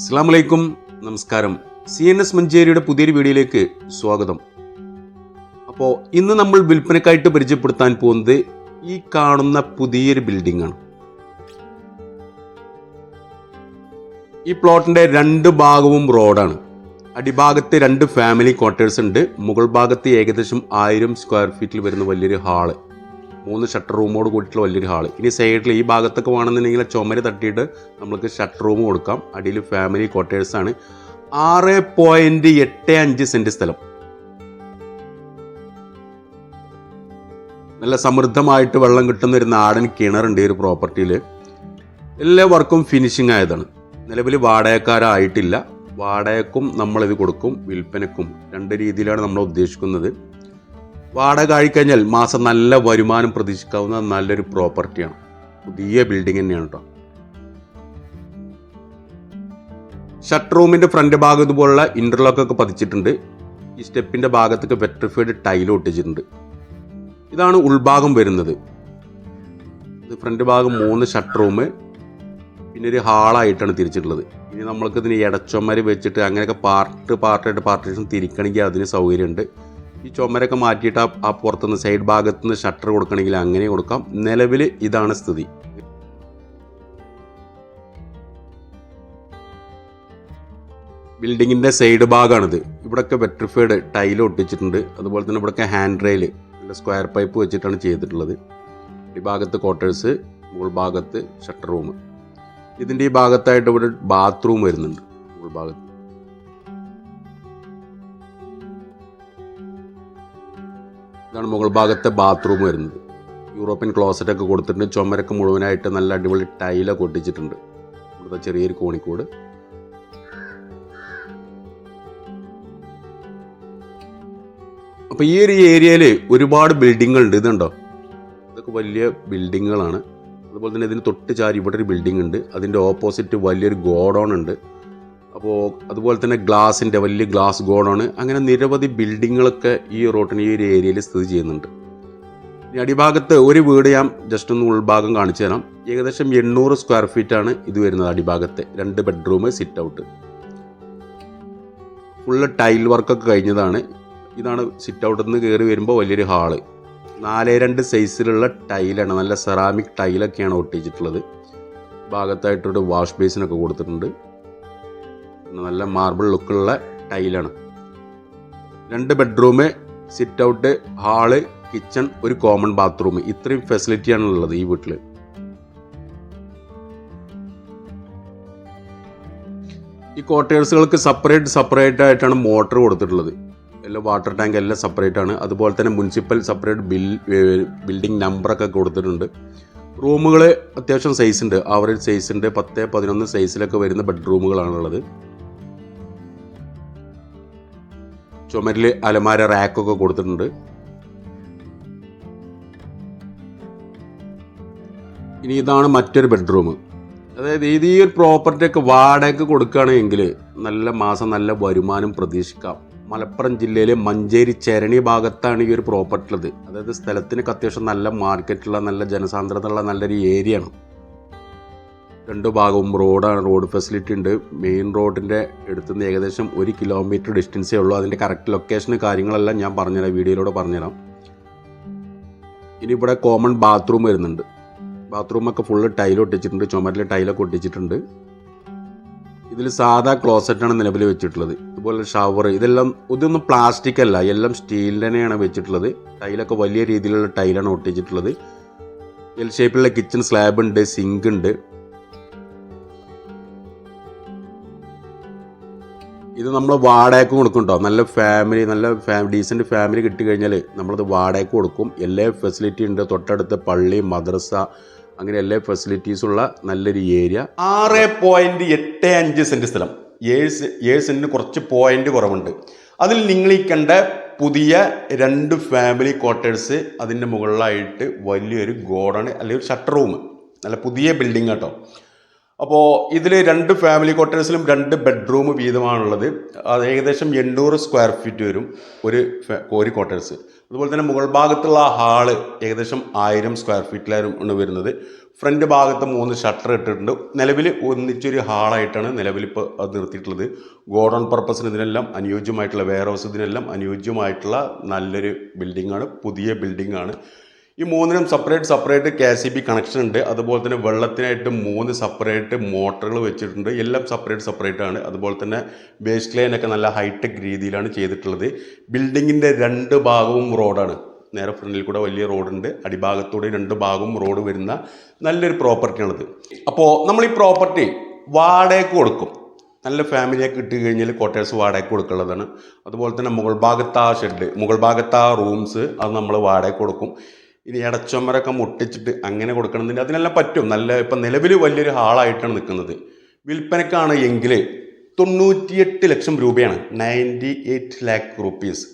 അസ്സാം നമസ്കാരം. C N S മഞ്ചേരിയുടെ പുതിയൊരു വീഡിയോയിലേക്ക് സ്വാഗതം. അപ്പോൾ ഇന്ന് നമ്മൾ വിൽപ്പനക്കായിട്ട് പരിചയപ്പെടുത്താൻ പോകുന്നത് ഈ കാണുന്ന പുതിയൊരു ബിൽഡിംഗ് ആണ് ഈ പ്ലോട്ടിന്റെ രണ്ട് ഭാഗവും റോഡാണ്. അടിഭാഗത്ത് രണ്ട് ഫാമിലി ക്വാർട്ടേഴ്സ് ഉണ്ട്. മുകൾ ഭാഗത്ത് ഏകദേശം ആയിരം സ്ക്വയർ ഫീറ്റിൽ വരുന്ന വലിയൊരു ഹാൾ. മൂന്ന് ഷട്ടർ റൂമോട് കൂടിയിട്ടുള്ള വലിയൊരു ഹാൾ. ഇനി സൈഡിൽ ഈ ഭാഗത്തൊക്കെ വേണമെന്നുണ്ടെങ്കിൽ ചുമര് തട്ടിയിട്ട് നമുക്ക് ഷട്ടർ റൂം കൊടുക്കാം. അടിയിൽ ഫാമിലി ക്വാർട്ടേഴ്സ് ആണ്. ആറ് പോയിന്റ് എട്ട് അഞ്ച് സെന്റ് സ്ഥലം. നല്ല സമൃദ്ധമായിട്ട് വെള്ളം കിട്ടുന്ന ഒരു നാടൻ കിണറുണ്ട് ഈ ഒരു പ്രോപ്പർട്ടിയിൽ എല്ലാ വർക്കും ഫിനിഷിംഗ് ആയതാണ്. നിലവിൽ വാടകക്കാരായിട്ടില്ല. വാടകക്കും നമ്മളിത് കൊടുക്കും വിൽപ്പനക്കും. രണ്ട് രീതിയിലാണ് നമ്മൾ ഉദ്ദേശിക്കുന്നത്. വാടക ആയിക്കഴിഞ്ഞാൽ മാസം നല്ല വരുമാനം പ്രതീക്ഷിക്കാവുന്ന നല്ലൊരു പ്രോപ്പർട്ടിയാണ്. പുതിയ ബിൽഡിംഗ് തന്നെയാണ് കേട്ടോ ഷട്ട് റൂമിന്റെ ഫ്രണ്ട് ഭാഗം ഇതുപോലുള്ള ഇന്റർലോക്കൊക്കെ പതിച്ചിട്ടുണ്ട്. ഈ സ്റ്റെപ്പിന്റെ ഭാഗത്തൊക്കെ വെട്രിഫൈഡ് ടൈൽ ഒട്ടിച്ചിട്ടുണ്ട്. ഇതാണ് ഉൾഭാഗം വരുന്നത്. ഇത് ഫ്രണ്ട് ഭാഗം മൂന്ന് ഷട്ട് റൂം പിന്നെ ഒരു ഹാളായിട്ടാണ് തിരിച്ചിട്ടുള്ളത്. ഇനി നമ്മൾക്ക് ഇതിന് ഇടച്ചൊമര് വെച്ചിട്ട് അങ്ങനെയൊക്കെ പാർട്ട് പാർട്ടായിട്ട് പാർട്ടീഷൻ തിരിക്കണമെങ്കിൽ അതിന് സൗകര്യമുണ്ട്. ഈ ചുമരൊക്കെ മാറ്റിയിട്ട് ആ- പുറത്തുനിന്ന് സൈഡ് ഭാഗത്ത് നിന്ന് ഷട്ടർ കൊടുക്കണമെങ്കിൽ അങ്ങനെ കൊടുക്കാം. നിലവിൽ ഇതാണ് സ്ഥിതി. ബിൽഡിങ്ങിന്റെ സൈഡ് ഭാഗമാണിത് ഇവിടെയൊക്കെ വെട്രിഫൈഡ് ടൈൽ ഒട്ടിച്ചിട്ടുണ്ട്. അതുപോലെ തന്നെ ഇവിടെയൊക്കെ ഹാൻഡ് റെയിൽ സ്ക്വയർ പൈപ്പ് വെച്ചിട്ടാണ് ചെയ്തിട്ടുള്ളത്. ഈ ഭാഗത്ത് ക്വാർട്ടേഴ്സ് മുകൾ ഭാഗത്ത് ഷട്ടർ റൂം ഇതിന്റെ ഈ ഭാഗത്തായിട്ട് ഇവിടെ ബാത്റൂം വരുന്നുണ്ട്. മുകൾ ഭാഗത്ത്. ഇതാണ് മുകൾ ഭാഗത്തെ ബാത്റൂം വരുന്നത്. യൂറോപ്യൻ ക്ലോസറ്റ് ഒക്കെ കൊടുത്തിട്ടുണ്ട്. ചുമരൊക്കെ മുഴുവനായിട്ട് നല്ല അടിപൊളി ടൈലൊക്കെ ഒട്ടിച്ചിട്ടുണ്ട്. ഇവിടുത്തെ ചെറിയൊരു കോണിക്കൂട്. അപ്പോൾ ഈ ഒരു ഏരിയയിൽ ഒരുപാട് ബിൽഡിങ്ങുകൾ ഉണ്ട്. ഇതുണ്ടോ? ഇതൊക്കെ വലിയ ബിൽഡിങ്ങുകളാണ് അതുപോലെ തന്നെ ഇതിന് തൊട്ട് ചാരി ഇവിടെ ഒരു ബിൽഡിംഗ് ഉണ്ട്. അതിന്റെ ഓപ്പോസിറ്റ് വലിയൊരു ഗോഡൗൺ ഉണ്ട്. അപ്പോൾ അതുപോലെ തന്നെ ഗ്ലാസിന്റെ വലിയ ഗ്ലാസ് ഗോഡാണ്. അങ്ങനെ നിരവധി ബിൽഡിങ്ങുകളൊക്കെ ഈ റോട്ടിന് ഈ ഒരു ഏരിയയിൽ സ്ഥിതി ചെയ്യുന്നുണ്ട്. ഇനി അടിഭാഗത്ത് ഒരു വീട് ഞാൻ ജസ്റ്റ് ഒന്ന് ഉൾഭാഗം കാണിച്ചു തരാം. ഏകദേശം എണ്ണൂറ് സ്ക്വയർ ഫീറ്റ് ആണ് ഇത് വരുന്നത് അടിഭാഗത്തെ. രണ്ട് bedroom sit out full tile വർക്കൊക്കെ കഴിഞ്ഞതാണ്. ഇതാണ് സിറ്റ് ഔട്ടിൽ നിന്ന് കയറി വരുമ്പോൾ വലിയൊരു ഹാൾ നാല് രണ്ട് സൈസിലുള്ള ടൈലാണ് നല്ല സെറാമിക് ടൈലൊക്കെയാണ് ഒട്ടിച്ചിട്ടുള്ളത്. ഭാഗത്തായിട്ടൊരു വാഷ് ബേസിനൊക്കെ കൊടുത്തിട്ടുണ്ട്. നല്ല മാർബിൾ ലുക്കുള്ള ടൈലാണ്. രണ്ട് bedroom sit out hall kitchen ഒരു കോമൺ ബാത്റൂം ഇത്രയും ഫെസിലിറ്റിയാണ് ഉള്ളത് ഈ വീട്ടിൽ ഈ ക്വാർട്ടേഴ്സുകൾക്ക് സെപ്പറേറ്റ് സെപ്പറേറ്റ് ആയിട്ടാണ് മോട്ടർ കൊടുത്തിട്ടുള്ളത്. എല്ലാം വാട്ടർ ടാങ്ക് എല്ലാം സെപ്പറേറ്റ് ആണ്. അതുപോലെ തന്നെ മുനിസിപ്പൽ സെപ്പറേറ്റ് ബിൽ ബിൽഡിംഗ് നമ്പറൊക്കെ കൊടുത്തിട്ടുണ്ട്. റൂമുകൾ അത്യാവശ്യം സൈസ് ഉണ്ട്. ആവറേജ് സൈസ് ഉണ്ട്. പത്ത് പതിനൊന്ന് സൈസിലൊക്കെ വരുന്ന ബെഡ്റൂമുകളാണുള്ളത് ചുമരിൽ അലമാര റാക്കൊക്കെ കൊടുത്തിട്ടുണ്ട്. ഇനി ഇതാണ് മറ്റൊരു ബെഡ്റൂം. അതായത് ഇത് ഈ ഒരു പ്രോപ്പർട്ടിയൊക്കെ വാടകയ്ക്ക് കൊടുക്കുകയാണെങ്കിൽ നല്ല മാസം നല്ല വരുമാനം പ്രതീക്ഷിക്കാം. മലപ്പുറം ജില്ലയിലെ മഞ്ചേരി ചരണി ഭാഗത്താണ് ഈ ഒരു പ്രോപ്പർട്ടി ഉള്ളത്. അതായത് സ്ഥലത്തിനൊക്കെ അത്യാവശ്യം നല്ല മാർക്കറ്റുള്ള നല്ല ജനസാന്ദ്രത ഉള്ള നല്ലൊരു ഏരിയ ആണ്. രണ്ട് ഭാഗവും റോഡാണ്. റോഡ് ഫെസിലിറ്റി ഉണ്ട്. മെയിൻ റോഡിന്റെ അടുത്തുനിന്ന് ഏകദേശം ഒരു കിലോമീറ്റർ ഡിസ്റ്റൻസേ ഉള്ളൂ. അതിന്റെ കറക്റ്റ് ലൊക്കേഷൻ കാര്യങ്ങളെല്ലാം ഞാൻ പറഞ്ഞുതരാം. വീഡിയോയിലൂടെ പറഞ്ഞുതരാം. ഇനി ഇവിടെ കോമൺ ബാത്റൂം വരുന്നുണ്ട്. ബാത്റൂമൊക്കെ ഫുള്ള് ടൈൽ ഒട്ടിച്ചിട്ടുണ്ട്. ചുമരിൽ ടൈലൊക്കെ ഒട്ടിച്ചിട്ടുണ്ട്. ഇതിൽ സാധാ ക്ലോസറ്റാണ് നിലവിൽ വെച്ചിട്ടുള്ളത്. ഇതുപോലെ ഷവർ ഇതെല്ലാം ഇതൊന്നും പ്ലാസ്റ്റിക് അല്ല. എല്ലാം സ്റ്റീൽ തന്നെയാണ് വെച്ചിട്ടുള്ളത്. ടൈലൊക്കെ വലിയ രീതിയിലുള്ള ടൈലാണ് ഒട്ടിച്ചിട്ടുള്ളത്. എൽ ഷേപ്പിലുള്ള കിച്ചൺ സ്ലാബ് ഉണ്ട് സിങ്ക് ഉണ്ട്. ഇത് നമ്മൾ വാടകയ്ക്ക് കൊടുക്കും കേട്ടോ നല്ല ഫാമിലി നല്ല ഫാമിലി ഡീസന്റ് ഫാമിലി കിട്ടിക്കഴിഞ്ഞാൽ നമ്മളത് വാടകയ്ക്ക് കൊടുക്കും. എല്ലാ ഫെസിലിറ്റി ഉണ്ട്. തൊട്ടടുത്ത് പള്ളി മദ്രസ അങ്ങനെ എല്ലാ ഫെസിലിറ്റീസും ഉള്ള നല്ലൊരു ഏരിയ ആറ് പോയിന്റ് എട്ട് അഞ്ച് സെന്റ് സ്ഥലം. ഏഴ് ഏഴ് സെന്റിന് കുറച്ച് പോയിന്റ് കുറവുണ്ട്. അതിൽ നിങ്ങൾ ഈ കണ്ട പുതിയ രണ്ട് ഫാമിലി ക്വാർട്ടേഴ്സ് അതിന്റെ മുകളിലായിട്ട് വലിയൊരു ഗോഡൺ അല്ലെങ്കിൽ ഒരു ഷട്ടർ റൂം നല്ല പുതിയ ബിൽഡിംഗ് കേട്ടോ അപ്പോൾ ഇതിൽ രണ്ട് ഫാമിലി ക്വാർട്ടേഴ്സിലും രണ്ട് ബെഡ്റൂം വീതമാണുള്ളത്. അത് ഏകദേശം എണ്ണൂറ് സ്ക്വയർ ഫീറ്റ് വരും ഒരു കോരി ക്വാർട്ടേഴ്സ് അതുപോലെ തന്നെ മുകൾ ഭാഗത്തുള്ള ഹാൾ ഏകദേശം ആയിരം സ്ക്വയർ ഫീറ്റിലാണ് വരുന്നത്. ഫ്രണ്ട് ഭാഗത്ത് മൂന്ന് ഷട്ടർ ഇട്ടിട്ടുണ്ട്. നിലവിൽ ഒന്നിച്ചൊരു ഹാളായിട്ടാണ് നിലവിൽ ഇപ്പോൾ അത് നിർത്തിയിട്ടുള്ളത്. ഗോഡൗൺ പർപ്പസിന് ഇതിനെല്ലാം അനുയോജ്യമായിട്ടുള്ള വെയർ ഹൗസ് ഇതിനെല്ലാം അനുയോജ്യമായിട്ടുള്ള നല്ലൊരു ബിൽഡിംഗാണ് പുതിയ ബിൽഡിങ്ങാണ് ഈ മൂന്നിനും separate separate K C B connection ഉണ്ട്. അതുപോലെ തന്നെ വെള്ളത്തിനായിട്ട് മൂന്ന് സെപ്പറേറ്റ് മോട്ടറുകൾ വെച്ചിട്ടുണ്ട്. എല്ലാം സെപ്പറേറ്റ് സെപ്പറേറ്റ് ആണ്. അതുപോലെ തന്നെ ബേസ് ലൈനൊക്കെ നല്ല ഹൈടെക് രീതിയിലാണ് ചെയ്തിട്ടുള്ളത്. ബിൽഡിങ്ങിന്റെ രണ്ട് ഭാഗവും റോഡാണ് നേരെ ഫ്രണ്ടിൽ കൂടെ വലിയ റോഡുണ്ട് അടിഭാഗത്തൂടെ രണ്ട് ഭാഗവും റോഡ് വരുന്ന നല്ലൊരു പ്രോപ്പർട്ടിയാണത് അപ്പോൾ നമ്മൾ ഈ പ്രോപ്പർട്ടി വാടകയ്ക്ക് കൊടുക്കും. നല്ല ഫാമിലിയൊക്കെ കിട്ടി കഴിഞ്ഞാൽ ക്വാർട്ടേഴ്സ് വാടകയ്ക്ക് കൊടുക്കുള്ളതാണ് അതുപോലെ തന്നെ മുകൾ ഭാഗത്ത് ആ ഷെഡ് മുകൾ ഭാഗത്ത് ആ റൂംസ് അത് നമ്മൾ വാടകയ്ക്ക് കൊടുക്കും. ഇനി ഇടച്ചൊമരൊക്കെ മുട്ടിച്ചിട്ട് അങ്ങനെ കൊടുക്കണമെന്നുണ്ട് അതിനെല്ലാം പറ്റും. നല്ല ഇപ്പം നിലവിൽ വലിയൊരു ഹാളായിട്ടാണ് നിൽക്കുന്നത്. വിൽപ്പനക്കാണ് എങ്കിൽ തൊണ്ണൂറ്റിയെട്ട് ലക്ഷം രൂപയാണ് നയന്റി എയ്റ്റ് ലാക്ക് റുപ്പീസ്.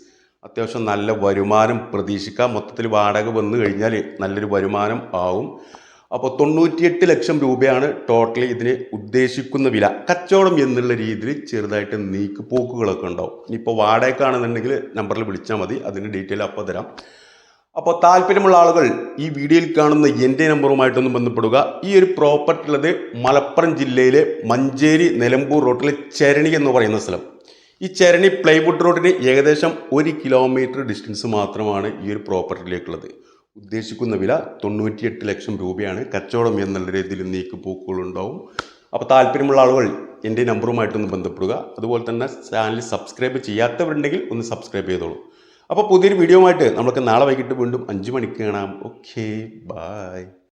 അത്യാവശ്യം നല്ല വരുമാനം പ്രതീക്ഷിക്കാം. മൊത്തത്തിൽ വാടക വന്നു കഴിഞ്ഞാൽ നല്ലൊരു വരുമാനം ആവും. അപ്പോൾ തൊണ്ണൂറ്റിയെട്ട് ലക്ഷം രൂപയാണ് ടോട്ടലി ഇതിന് ഉദ്ദേശിക്കുന്ന വില. കച്ചവടം എന്നുള്ള രീതിയിൽ ചെറുതായിട്ട് നീക്കുപോക്കുകളൊക്കെ ഉണ്ടാവും. ഇനിയിപ്പോൾ വാടകയ്ക്കാണെന്നുണ്ടെങ്കിൽ നമ്പറിൽ വിളിച്ചാൽ മതി. അതിന്റെ ഡീറ്റെയിൽ അപ്പോൾ തരാം. അപ്പോൾ താല്പര്യമുള്ള ആളുകൾ ഈ വീഡിയോയിൽ കാണുന്ന എന്റെ നമ്പറുമായിട്ടൊന്ന് ബന്ധപ്പെടുക. ഈ ഒരു പ്രോപ്പർട്ടി ഉള്ളത് മലപ്പുറം ജില്ലയിലെ മഞ്ചേരി നിലമ്പൂർ റോട്ടിലെ ചരണി എന്ന് പറയുന്ന സ്ഥലം. ഈ ചരണി പ്ലൈവുഡ് റോഡിന് ഏകദേശം ഒരു കിലോമീറ്റർ ഡിസ്റ്റൻസ് മാത്രമാണ് ഈ ഒരു പ്രോപ്പർട്ടിയിലേക്കുള്ളത് ഉദ്ദേശിക്കുന്ന വില തൊണ്ണൂറ്റിയെട്ട് ലക്ഷം രൂപയാണ്. കച്ചവടം എന്നുള്ള രീതിയിൽ നീക്കുപോക്കുകളുണ്ടാവും അപ്പോൾ താല്പര്യമുള്ള ആളുകൾ എന്റെ നമ്പറുമായിട്ടൊന്ന് ബന്ധപ്പെടുക. അതുപോലെ തന്നെ ചാനൽ സബ്സ്ക്രൈബ് ചെയ്യാത്തവരുണ്ടെങ്കിൽ ഒന്ന് സബ്സ്ക്രൈബ് ചെയ്തോളൂ. അപ്പോൾ പുതിയൊരു വീഡിയോ ആയിട്ട് നമുക്ക് നാളെ വൈകിട്ട് വീണ്ടും അഞ്ച് മണിക്ക് കാണാം. Okay bye